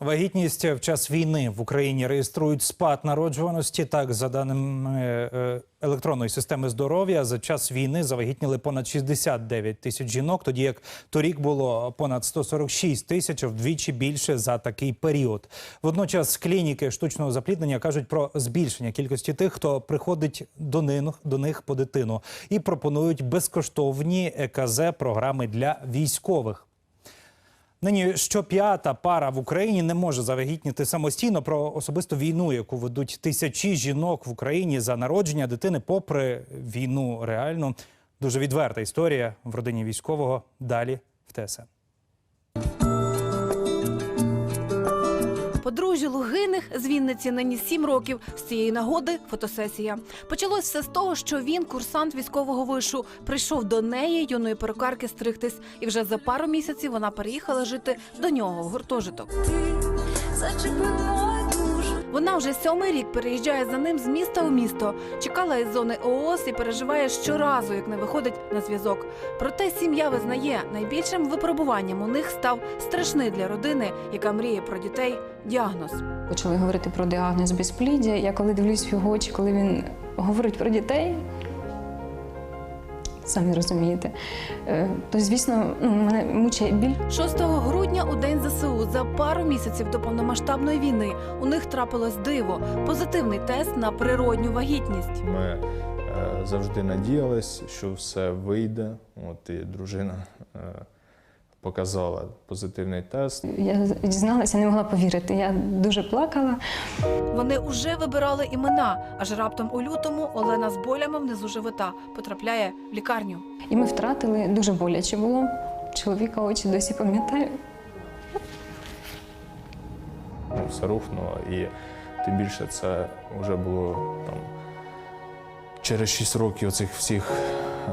Вагітність в час війни в Україні реєструють спад народжуваності. Так, за даними е, електронної системи здоров'я, за час війни завагітніли понад 69 тисяч жінок, тоді як торік було понад 146 тисяч, вдвічі більше за такий період. Водночас клініки штучного запліднення кажуть про збільшення кількості тих, хто приходить до них, до них по дитину, і пропонують безкоштовні ЕКЗ програми для військових. Нині щоп'ята пара в Україні не може завагітніти самостійно про особисту війну, яку ведуть тисячі жінок в Україні за народження дитини, попри війну реальну. Дуже відверта історія в родині військового. Далі в ТСН. Подружжю Лугиних з Вінниці нині сім років. З цієї нагоди фотосесія. Почалось все з того, що він, курсант військового вишу, прийшов до неї, юної перукарки, стригтись, і вже за пару місяців вона переїхала жити до нього в гуртожиток. Вона вже сьомий рік переїжджає за ним з міста у місто, чекала із зони ООС і переживає щоразу, як не виходить на зв'язок. Проте сім'я визнає, найбільшим випробуванням у них став страшний для родини, яка мріє про дітей. Діагноз. Почали говорити про діагноз безпліддя. Я коли дивлюсь в його очі, коли він говорить про дітей, самі розумієте, е, то звісно ну, мене мучає біль. 6 грудня у день ЗСУ за пару місяців до повномасштабної війни у них трапилось диво позитивний тест на природню вагітність. Ми е, завжди надіялись, що все вийде. От і дружина е, показала позитивний тест. Я дізналася, не могла повірити. Я дуже плакала. Вони уже вибирали імена. Аж раптом у лютому Олена з болями внизу живота потрапляє в лікарню. І ми втратили дуже боляче було. Чоловіка очі досі пам'ятаю. Все рухнуло, і тим більше це вже було там через 6 років оцих всіх е,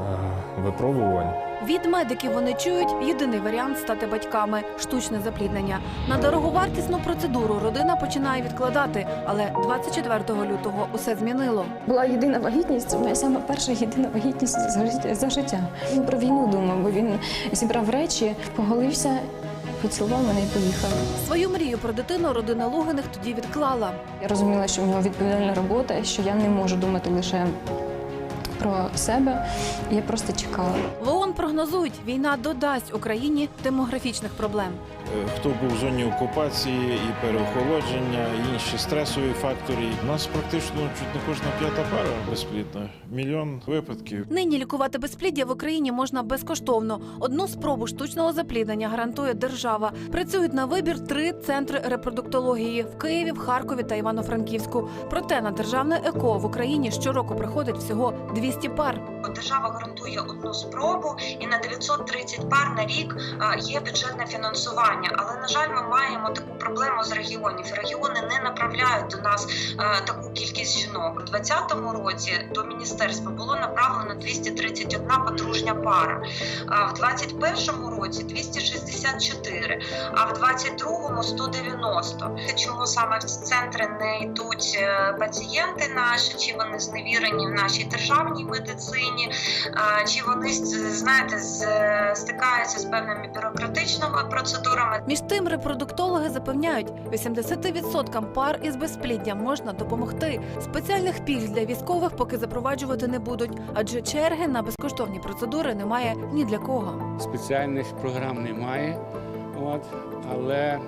випробувань. Від медиків вони чують єдиний варіант стати батьками штучне запліднення. На дороговартісну процедуру родина починає відкладати, але 24 лютого усе змінило. Була єдина вагітність, моя сама перша єдина вагітність за життя. За життя. Він про війну думав, бо він зібрав речі, поголився, поцілував мене і поїхав. Свою мрію про дитину родина Луганих тоді відклала. Я розуміла, що в нього відповідальна робота, що я не можу думати лише про себе. Я просто чекала. Прогнозують, війна додасть Україні демографічних проблем. Е, хто був в зоні окупації, і переохолодження, і інші стресові фактори. У нас практично чуть не кожна п'ята пара безплідна. Мільйон випадків. Нині лікувати безпліддя в Україні можна безкоштовно. Одну спробу штучного запліднення гарантує держава. Працюють на вибір три центри репродуктології в Києві, в Харкові та Івано-Франківську. Проте на державне еко в Україні щороку приходить всього 200 пар. Держава гарантує одну спробу, і на 930 пар на рік є бюджетне фінансування. Але на жаль, ми маємо таку проблему з регіонів. Регіони не направляють до нас таку кількість жінок. У 2020 році до міністерства було направлено 231 подружня пара. А в 2021 році 264, а в 2022 190. Чому саме в центри не йдуть е, пацієнти наші, чи вони зневірені в нашій державній медицині, чи вони знаєте стикаються з певними бюрократичними процедурами. Між тим, репродуктологи запевняють, 80% пар із безпліддям можна допомогти. Спеціальних пільг для військових поки запроваджувати не будуть, адже черги на безкоштовні процедури немає ні для кого. спеціальних програм немає. От, але,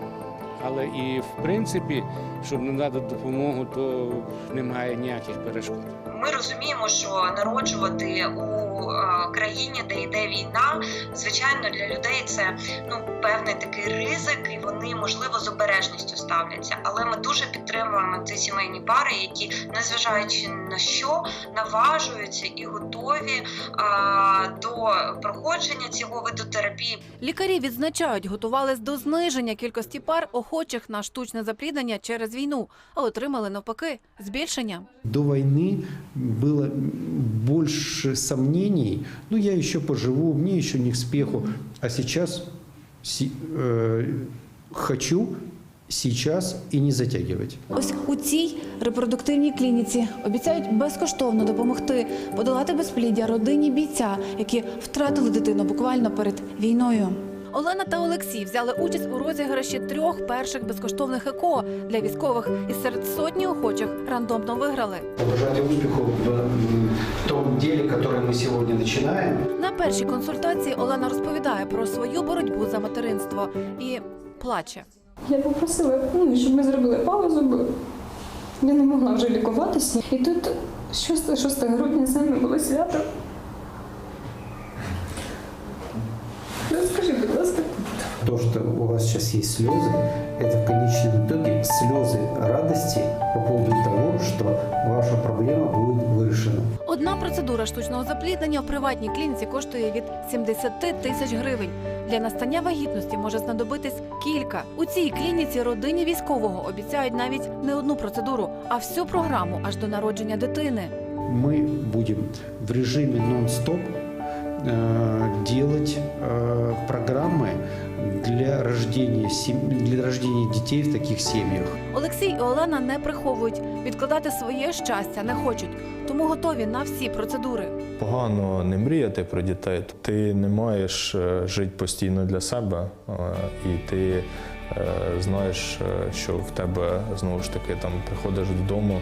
але і в принципі, щоб надати допомогу, то немає ніяких перешкод. Ми розуміємо, що народжувати у е, країні, де йде війна, звичайно, для людей це ну певний такий ризик, і вони можливо з обережністю ставляться. Але ми дуже підтримуємо ці сімейні пари, які, незважаючи на що, наважуються і готові а, до проходження цього виду терапії. Лікарі відзначають, готувались до зниження кількості пар, охочих на штучне запліднення через війну, а отримали навпаки збільшення. До войны было больше сомнений. Ну, я еще поживу, мне еще не к спеху. А сейчас си- э, хочу сейчас и не затягивать. Ось у цій репродуктивній клініці обіцяють безкоштовно допомогти подолати безпліддя родині бійця, які втратили дитину буквально перед війною. Олена та Олексій взяли участь у розіграші трьох перших безкоштовних ЕКО для військових і серед сотні охочих рандомно виграли. Пожелать успеху в м, том деле, которое мы сегодня начинаем. На першій консультації Олена розповідає про свою боротьбу за материнство і плаче. Я попросила, ну, щоб ми зробили паузу, бо я не могла вже лікуватися. І тут 6, 6 грудня саме було свято. То, что у вас сейчас есть слезы, это в конечном итоге слезы радости по поводу того, что ваша проблема будет вырešена. Одна процедура штучного запліднення в приватній клініці коштує від 70 тисяч гривень. Для настання вагітності може знадобитись кілька. У цій клініці родині військового обіцяють навіть не одну процедуру, а всю програму аж до народження дитини. Мы будем в режиме нон-стоп э, делать э, программы для рождения, для рождения детей в таких семьях. Олексій і Олена не приховують, відкладати своє щастя не хочуть, тому готові на всі процедури. Погано не мріяти про дітей. Ти не маєш е, жити постійно для себе, е, і ти знаєш, е, що в тебе знову ж таки там приходиш додому,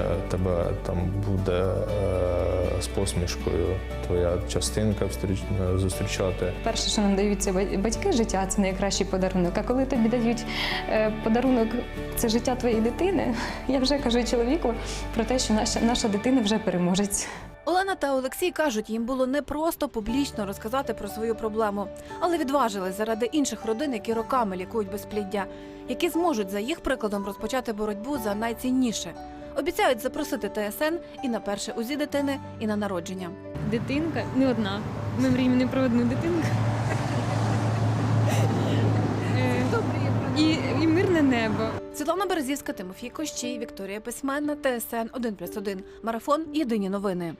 е, тебе там буде е, з посмішкою твоя частинка е, зустрічати. Перше, що нам дають це батьки життя, це найкращий подарунок. А коли тобі дають е, подарунок це життя твоєї дитини, я вже кажу чоловіку про те, що наша, наша дитина вже переможець. Олена та Олексій кажуть, їм було непросто публічно розказати про свою проблему, але відважились заради інших родин, які роками лікують безпліддя, які зможуть за їх прикладом розпочати боротьбу за найцінніше. Обіцяють запросити ТСН і на перше УЗІ дитини, і на народження. дитинка не одна. Ми мріємо не про одну дитинку. Е, І, і мирне небо. Світлана Березівська, Тимофій Кощій, Вікторія Письменна, ТСН 1+,1. Марафон. Єдині новини.